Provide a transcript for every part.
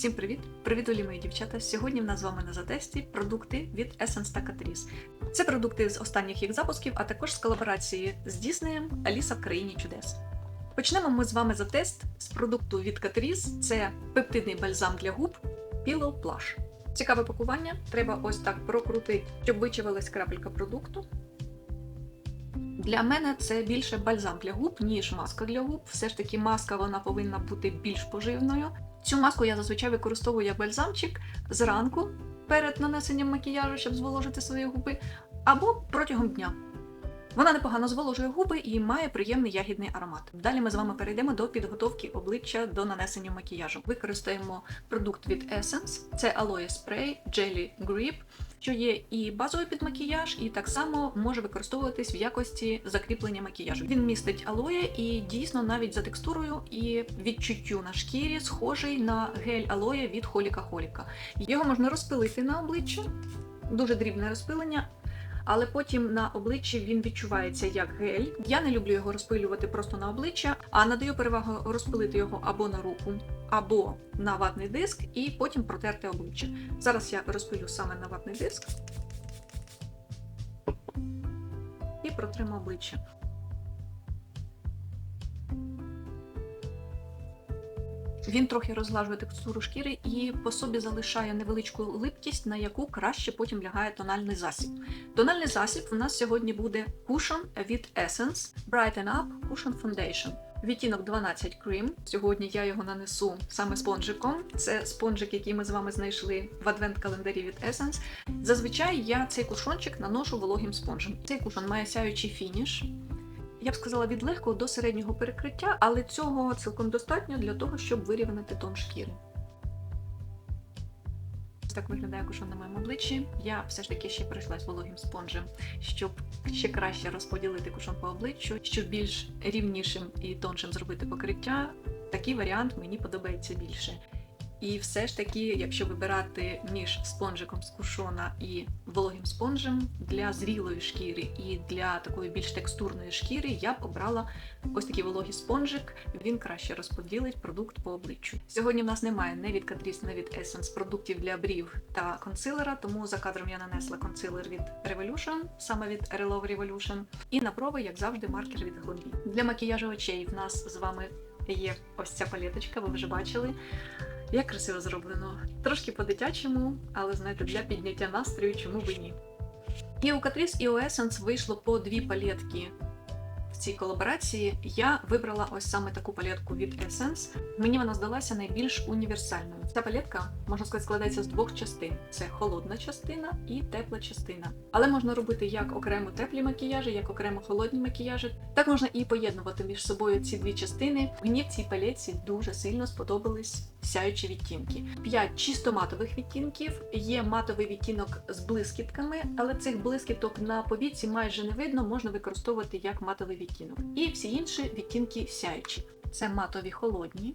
Всім привіт! Привіт, Олі, мої дівчата! Сьогодні в нас з вами на затесті продукти від Essence та Catrice. Це продукти з останніх їх запусків, а також з колаборації з Діснеєм Аліса в країні чудес. Почнемо ми з вами за тест з продукту від Catrice. Це пептидний бальзам для губ Pillow Plush. Цікаве пакування. Треба ось так прокрутити, щоб вичавилась крапелька продукту. Для мене це більше бальзам для губ, ніж маска для губ. Все ж таки, маска вона повинна бути більш поживною. Цю маску я зазвичай використовую як бальзамчик зранку перед нанесенням макіяжу, щоб зволожити свої губи, або протягом дня. Вона непогано зволожує губи і має приємний ягідний аромат. Далі ми з вами перейдемо до підготовки обличчя до нанесення макіяжу. Використаємо продукт від Essence, це Aloe Spray Jelly Grip, що є і базовий під макіяж, і так само може використовуватись в якості закріплення макіяжу. Він містить алоє і дійсно навіть за текстурою і відчуттю на шкірі схожий на гель алоє від Холіка Холіка. Його можна розпилити на обличчя, дуже дрібне розпилення. Але потім на обличчі він відчувається як гель. Я не люблю його розпилювати просто на обличчя, а надаю перевагу розпилити його або на руку, або на ватний диск, і потім протерти обличчя. Зараз я розпилю саме на ватний диск і протримо обличчя. Він трохи розглажує текстуру шкіри і по собі залишає невеличку липкість, на яку краще потім лягає тональний засіб. Тональний засіб у нас сьогодні буде Cushion від Essence Brighten Up Cushion Foundation. Відтінок 12 Cream. Сьогодні я його нанесу саме спонжиком. Це спонжик, який ми з вами знайшли в адвент-календарі від Essence. Зазвичай я цей кушончик наношу вологим спонжем. Цей кушон має сяючий фініш. Я б сказала від легкого до середнього перекриття, але цього цілком достатньо для того, щоб вирівняти тон шкіри. Так виглядає кушон на моєму обличчі. Я все ж таки ще пройшлась вологим спонжем, щоб ще краще розподілити кушон по обличчю, щоб більш рівнішим і тоншим зробити покриття. Такий варіант мені подобається більше. І все ж таки, якщо вибирати між спонжиком з кушона і вологим спонжем для зрілої шкіри і для такої більш текстурної шкіри, я б обрала ось такий вологий спонжик. Він краще розподілить продукт по обличчю. Сьогодні в нас немає не від Catrice, не від Essence продуктів для брів та консилера, тому за кадром я нанесла консилер від Revolution, саме від Relove Revolution. І на брови, як завжди, маркер від Глобі. Для макіяжу очей в нас з вами є ось ця палеточка, ви вже бачили. Як красиво зроблено. Трошки по-дитячому, але знаєте, для підняття настрою, чому би ні. І у Catrice, і у вийшло по дві палетки в цій колаборації. Я вибрала ось саме таку палетку від Essence. Мені вона здалася найбільш універсальною. Ця палетка, можна сказати, складається з двох частин: це холодна частина і тепла частина. Але можна робити як окремо теплі макіяжі, як окремо холодні макіяжі. Так можна і поєднувати між собою ці дві частини. Мені в цій палетці дуже сильно сподобались сяючі відтінки. П'ять чисто матових відтінків. Є матовий відтінок з блискітками, але цих блискіток на повіці майже не видно, можна використовувати як матовий відтінок. І всі інші відтінки сяючі. Це матові холодні.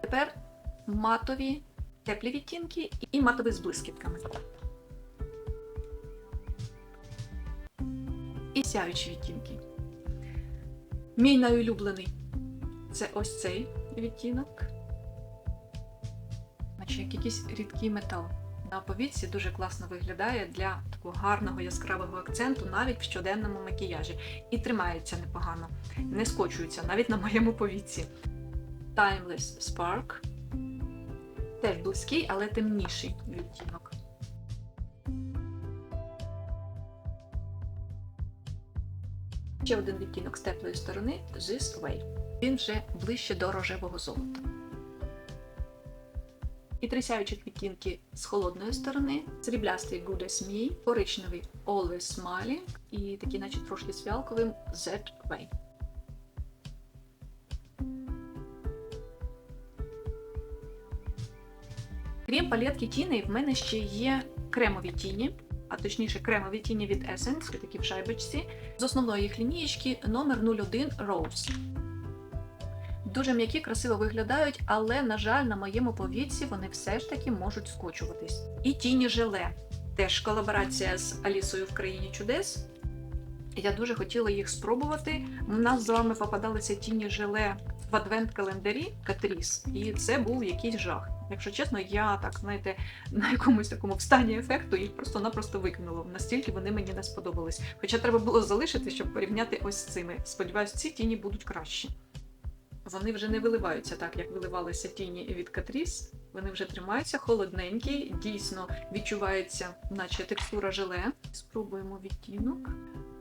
Тепер матові теплі відтінки і матові з блискітками. І сяючі відтінки. Мій найулюблений це ось цей відтінок. Наче як якийсь рідкий метал. На повітці дуже класно виглядає для такого гарного яскравого акценту навіть в щоденному макіяжі. І тримається непогано, не скочується навіть на моєму повіці. Timeless Spark. Теж близький, але темніший відтінок. Ще один відтінок з теплої сторони This Way. Він вже ближче до рожевого золота. І три сяючих відтінки з холодної сторони, сріблястий Good as Me, коричневий Always Smiling і такий, наче трошки з фіалковим Z Way. Крім палетки тіни, в мене ще є кремові тіні, а точніше кремові тіні від Essence, такі в шайбочці, з основної їх лінієчки номер 01 Rose. Дуже м'які, красиво виглядають, але, на жаль, на моєму повіці вони все ж таки можуть скочуватись. І тіні желе. Теж колаборація з Алісою в країні чудес. Я дуже хотіла їх спробувати. У нас з вами попадалися тіні желе в адвент-календарі Катріс, і це був якийсь жах. Якщо чесно, я так знаєте на якомусь такому встані ефекту їх просто-напросто викинула. Настільки вони мені не сподобались. Хоча треба було залишити, щоб порівняти ось з цими. Сподіваюсь, ці тіні будуть кращі. Вони вже не виливаються так, як виливалися тіні від Катріс. Вони вже тримаються холодненькі, дійсно відчувається, наче текстура желе. Спробуємо відтінок.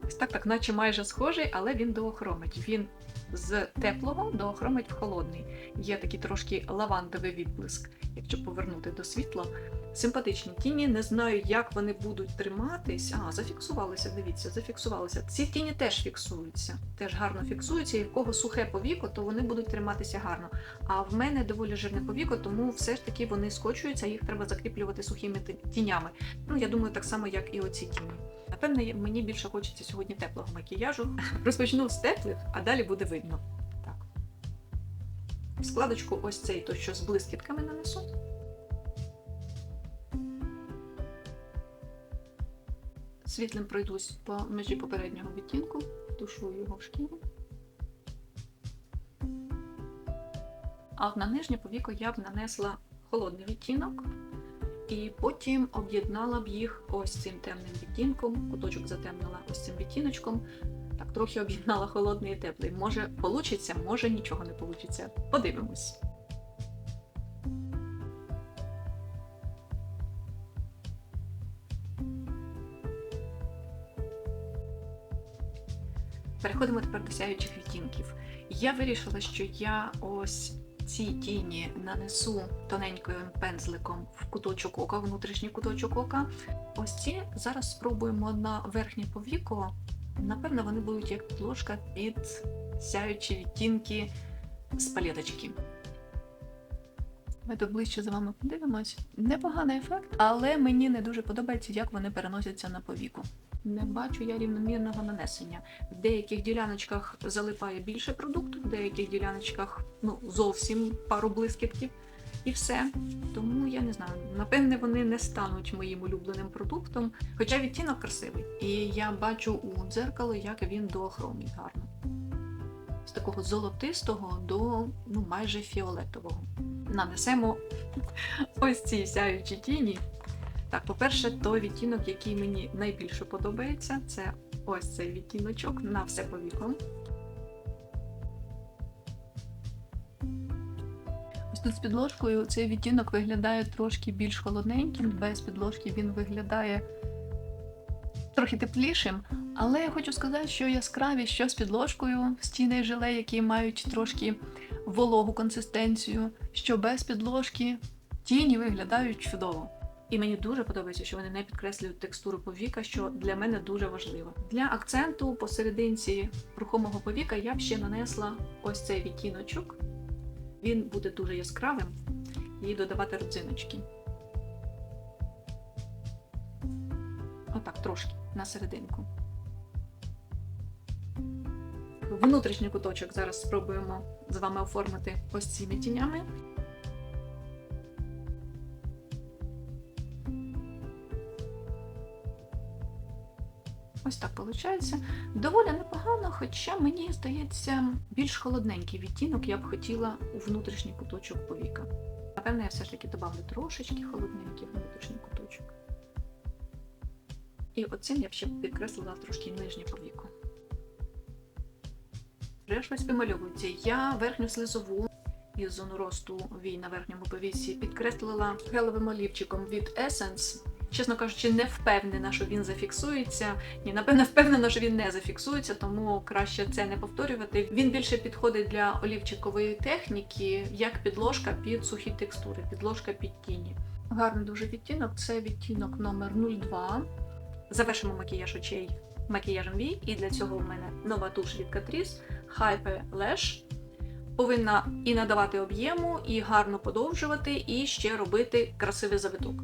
Ось так, так, наче майже схожий, але він доохромить. Він з теплого доохромить в холодний. Є такий трошки лавандовий відблиск, якщо повернути до світла. Симпатичні тіні, не знаю, як вони будуть триматись. А, зафіксувалися, дивіться, зафіксувалися. Ці тіні теж фіксуються, теж гарно фіксуються, і в кого сухе повіко, то вони будуть триматися гарно. А в мене доволі жирне повіко, тому все ж таки вони скочуються, їх треба закріплювати сухими тінями. Ну, я думаю, так само, як і оці тіні. Напевне, мені більше хочеться сьогодні теплого макіяжу. Розпочну з теплих, а далі буде видно. Так. В складочку ось цей, то що з блискітками нанесу. Світлим пройдусь по межі попереднього відтінку, тушую його в шкіру. А на нижнє повіко я б нанесла холодний відтінок, і потім об'єднала б їх ось цим темним відтінком, куточок затемнила ось цим відтіночком. Так, трохи об'єднала холодний і теплий. Може, получиться, може нічого не получиться. Подивимось. Переходимо тепер до сяючих відтінків. Я вирішила, що я ось ці тіні нанесу тоненьким пензликом в куточок ока, внутрішній куточок ока. Ось ці зараз спробуємо на верхнє повіко. Напевно, вони будуть як підложка під сяючі відтінки з палеточки. Ми тут ближче за вами подивимось. Непоганий ефект, але мені не дуже подобається, як вони переносяться на повіку. Не бачу я рівномірного нанесення. В деяких діляночках залипає більше продукту, в деяких діляночках ну, зовсім пару блискітків і все. Тому я не знаю, напевне, вони не стануть моїм улюбленим продуктом. Хоча відтінок красивий. І я бачу у дзеркало, як він доохромить гарно. З такого золотистого до ну, майже фіолетового. Нанесемо ось ці сяючі тіні. Так, по-перше, той відтінок, який мені найбільше подобається, це ось цей відтіночок на все повіко. Ось тут з підложкою цей відтінок виглядає трошки більш холодненьким, без підложки він виглядає трохи теплішим. Але я хочу сказати, що яскраві, що з підложкою стіни желе, які мають трошки вологу консистенцію, що без підложки тіні виглядають чудово. І мені дуже подобається, що вони не підкреслюють текстуру повіка, що для мене дуже важливо. Для акценту посерединці рухомого повіка я б ще нанесла ось цей відтіночок. Він буде дуже яскравим і додавати родзиночки. Отак, трошки на серединку. Внутрішній куточок зараз спробуємо з вами оформити ось цими тінями. Ось так виходить. Доволі непогано, хоча мені здається, більш холодненький відтінок я б хотіла у внутрішній куточок повіка. Напевно, я все ж таки добавлю трошечки холодненький внутрішній куточок. І оцим я б ще підкреслила трошки нижнє повіко. Вже вимальовується. Я верхню слизову із зону росту вій на верхньому повісі підкреслила гелевим олівчиком від Essence. Чесно кажучи, не впевнена, що він зафіксується. Ні, напевно, впевнена, що він не зафіксується, тому краще це не повторювати. Він більше підходить для олівчикової техніки, як підложка під сухі текстури, підложка під тіні. Гарний дуже відтінок. Це відтінок номер 02. Завершимо макіяж очей макіяжем V, і для цього в мене нова туш від Catrice Hyper Lash. Повинна і надавати об'єму, і гарно подовжувати, і ще робити красивий завиток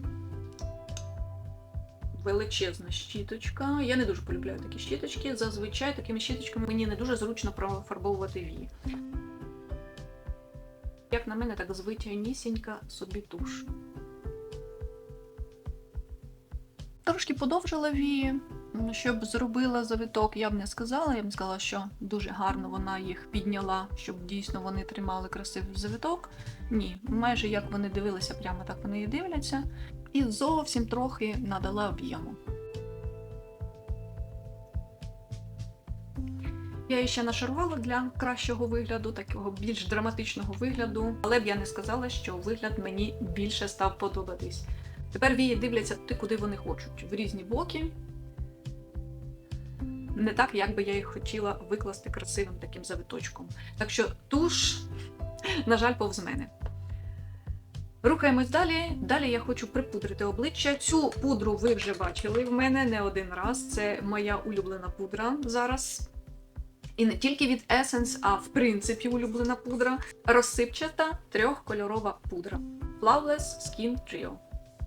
величезна щіточка. Я не дуже полюбляю такі щіточки. Зазвичай такими щіточками мені не дуже зручно профарбовувати вії. Як на мене, так звичайнісінька собі туш. Трошки подовжила вії. Щоб зробила завиток, я б не сказала. Я б сказала, що дуже гарно вона їх підняла, щоб дійсно вони тримали красивий завиток. Ні, майже як вони дивилися, прямо так вони і дивляться. І зовсім трохи надала об'єму. Я її ще нашарувала для кращого вигляду, такого більш драматичного вигляду, але б я не сказала, що вигляд мені більше став подобатись. Тепер вії дивляться туди, куди вони хочуть, в різні боки. Не так, як би я їх хотіла викласти красивим таким завиточком. Так що туш, на жаль, повз мене. Рухаємось далі. Далі я хочу припудрити обличчя. Цю пудру ви вже бачили в мене не один раз. Це моя улюблена пудра зараз. І не тільки від Essence, а в принципі улюблена пудра. Розсипчата трьохкольорова пудра. Flawless Skin Trio.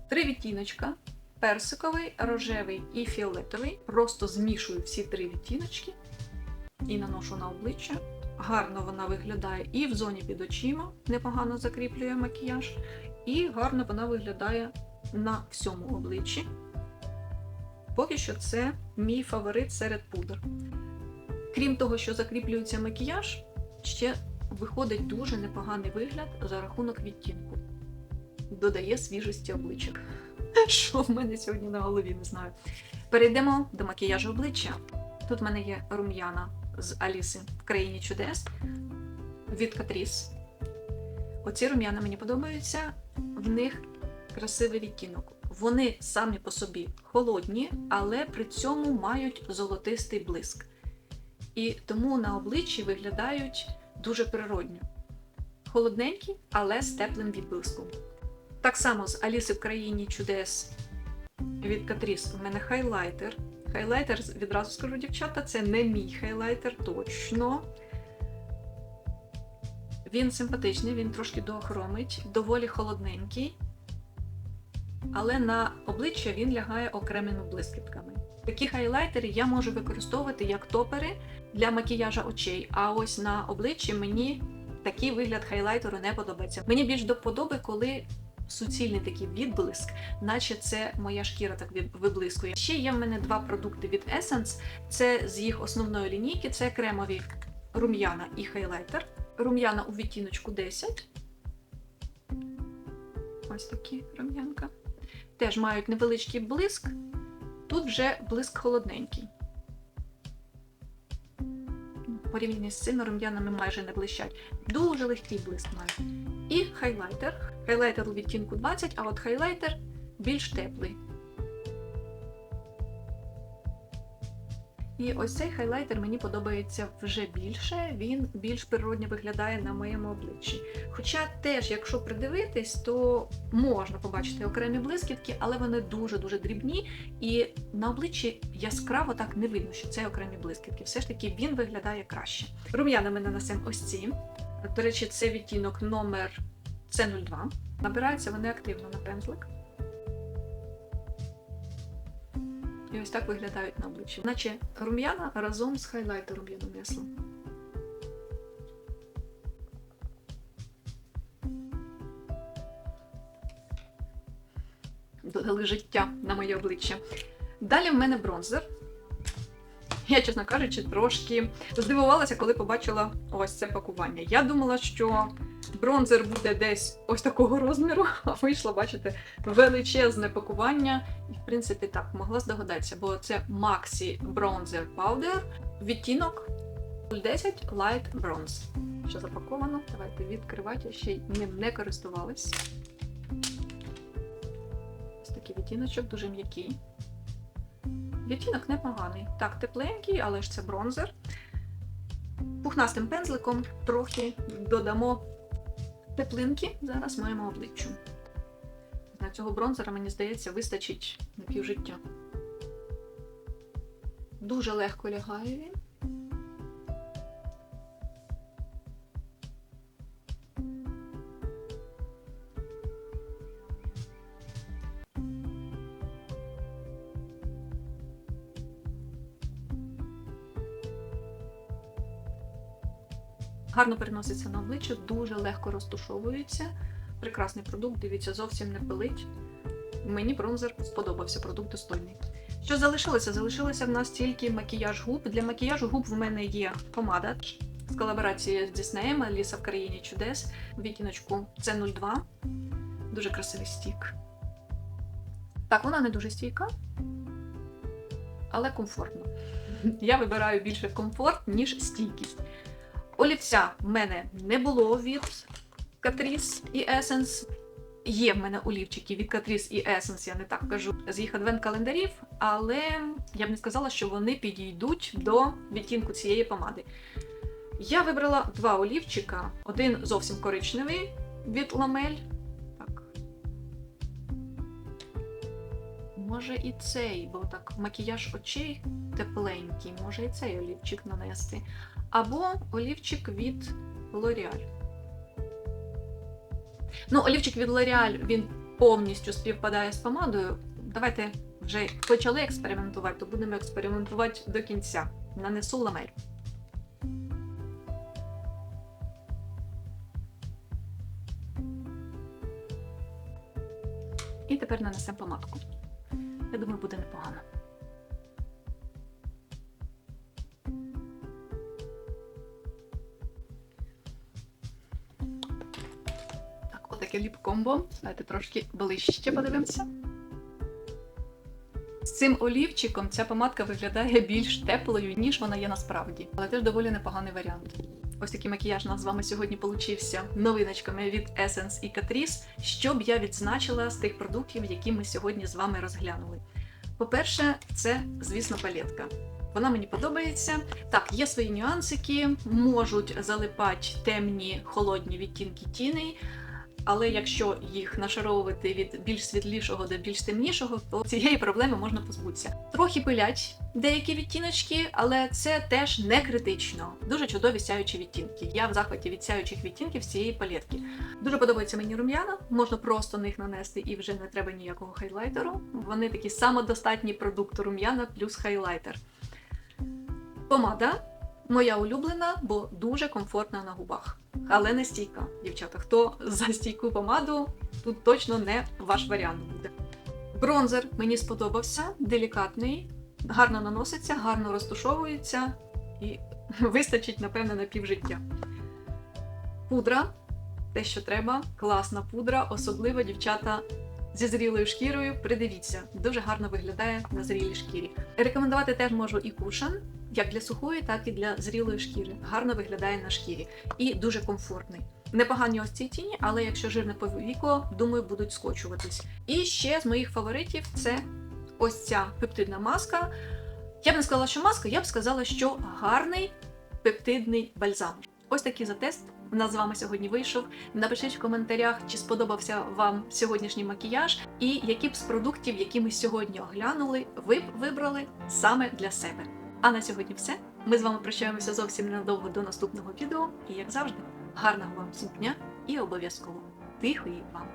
Три відтіночка. Персиковий, рожевий і фіолетовий. Просто змішую всі три відтіночки і наношу на обличчя. Гарно вона виглядає і в зоні під очима, непогано закріплює макіяж, і гарно вона виглядає на всьому обличчі. Поки що це мій фаворит серед пудр. Крім того, що закріплюється макіяж, ще виходить дуже непоганий вигляд за рахунок відтінку. Додає свіжості обличчя. Що в мене сьогодні на голові, не знаю. Перейдемо до макіяжу обличчя. Тут в мене є рум'яна з Аліси в країні чудес від Катріс. Оці рум'яна мені подобаються. В них красивий відтінок. Вони самі по собі холодні, але при цьому мають золотистий блиск. І тому на обличчі виглядають дуже природньо. Холодненькі, але з теплим відблиском. Так само з Аліси в країні чудес від Катріс у мене хайлайтер. Хайлайтер, відразу скажу, дівчата, це не мій хайлайтер, точно. Він симпатичний, він трошки доохромить, доволі холодненький. Але на обличчя він лягає окремими блискітками. Такі хайлайтери я можу використовувати як топери для макіяжа очей. А ось на обличчі мені такий вигляд хайлайтеру не подобається. Мені більш до вподоби, коли суцільний такий відблиск, наче це моя шкіра так виблискує. Ще є в мене два продукти від Essence. Це з їх основної лінійки, це кремові рум'яна і хайлайтер. Рум'яна у відтіночку 10. Ось такі рум'янка. Теж мають невеличкий блиск. Тут вже блиск холодненький. Порівняно з цими рум'янами майже не блищать. Дуже легкий блиск мають. І хайлайтер. Хайлайтер у відтінку 20, а от хайлайтер більш теплий. І ось цей хайлайтер мені подобається вже більше, він більш природньо виглядає на моєму обличчі. Хоча теж, якщо придивитись, то можна побачити окремі блискітки, але вони дуже-дуже дрібні, і на обличчі яскраво так не видно, що це окремі блискітки. Все ж таки він виглядає краще. Рум'яна ми нанесемо ось ці. До речі, це відтінок номер С02. Набираються вони активно на пензлик. І ось так виглядають на обличчі. Наче рум'яна разом з хайлайтером я нанесла. Додали життя на моє обличчя. Далі в мене бронзер. Я, чесно кажучи, трошки здивувалася, коли побачила ось це пакування. Я думала, що бронзер буде десь ось такого розміру, а вийшло, бачите, величезне пакування. І, в принципі, так, могла здогадатися, бо це Maxi Bronzer Powder, відтінок 010 Light Bronze. Що запаковано? Давайте відкривати, ще й ним не користувалась. Ось такий відтіночок, дуже м'який. Відтінок непоганий. Так, тепленький, але ж це бронзер. Пухнастим пензликом трохи додамо теплинки зараз маємо обличчю. На цього бронзера, мені здається, вистачить на півжиття. Дуже легко лягає він. Гарно переноситься на обличчя, дуже легко розтушовується. Прекрасний продукт, дивіться, зовсім не пилить. Мені бронзер сподобався, продукт достойний. Що залишилося? Залишилося в нас тільки макіяж губ. Для макіяжу губ в мене є помада з колаборацією з Діснеєм Аліса в країні чудес. Відтіночку це 02. Дуже красивий стік. Так, вона не дуже стійка, але комфортна. Я вибираю більше комфорт, ніж стійкість. Олівця в мене не було від Catrice і Essence. Є в мене олівчики від Catrice і Essence, я не так кажу, з їх адвент-календарів, але я б не сказала, що вони підійдуть до відтінку цієї помади. Я вибрала два олівчика. Один зовсім коричневий від Ламель. Так. Може і цей, бо так макіяж очей тепленький, може і цей олівчик нанести. Або олівчик від L'Oreal. Ну, олівчик від L'Oreal, він повністю співпадає з помадою. Давайте вже почали експериментувати, то будемо експериментувати до кінця. Нанесу ламель. І тепер нанесемо помадку. Я думаю, буде непогано. Так, отаке ліп-комбо. Давайте трошки ближче подивимося. З цим олівчиком ця помадка виглядає більш теплою, ніж вона є насправді. Але теж доволі непоганий варіант. Ось такий макіяж у нас з вами сьогодні получився новиночками від Essence і Catrice, що б я відзначила з тих продуктів, які ми сьогодні з вами розглянули. По-перше, це, звісно, палетка. Вона мені подобається. Так, є свої нюансики, можуть залипати темні холодні відтінки тіней. Але якщо їх нашаровувати від більш світлішого до більш темнішого, то цієї проблеми можна позбутися. Трохи пилять деякі відтіночки, але це теж не критично. Дуже чудові сяючі відтінки. Я в захваті від сяючих відтінків з цієї палетки. Дуже подобається мені рум'яна, можна просто них нанести і вже не треба ніякого хайлайтеру. Вони такі самодостатній продукт рум'яна плюс хайлайтер. Помада моя улюблена, бо дуже комфортна на губах. Але не стійка, дівчата. Хто за стійку помаду, тут точно не ваш варіант буде. Бронзер мені сподобався, делікатний, гарно наноситься, гарно розтушовується і вистачить, напевно, на півжиття. Пудра те, що треба, класна пудра, особливо дівчата зі зрілою шкірою. Придивіться, дуже гарно виглядає на зрілій шкірі. Рекомендувати теж можу і кушан, як для сухої, так і для зрілої шкіри. Гарно виглядає на шкірі і дуже комфортний. Непогані ось ці тіні, але якщо жирне повіко, думаю, будуть скочуватись. І ще з моїх фаворитів це ось ця пептидна маска. Я б не сказала, що маска, я б сказала, що гарний пептидний бальзам. Ось такий затест у нас з вами сьогодні вийшов. Напишіть в коментарях, чи сподобався вам сьогоднішній макіяж, і які б з продуктів, які ми сьогодні оглянули, ви б вибрали саме для себе. А на сьогодні все. Ми з вами прощаємося зовсім ненадовго до наступного відео. І як завжди, гарного вам всім дня і обов'язково тихої вам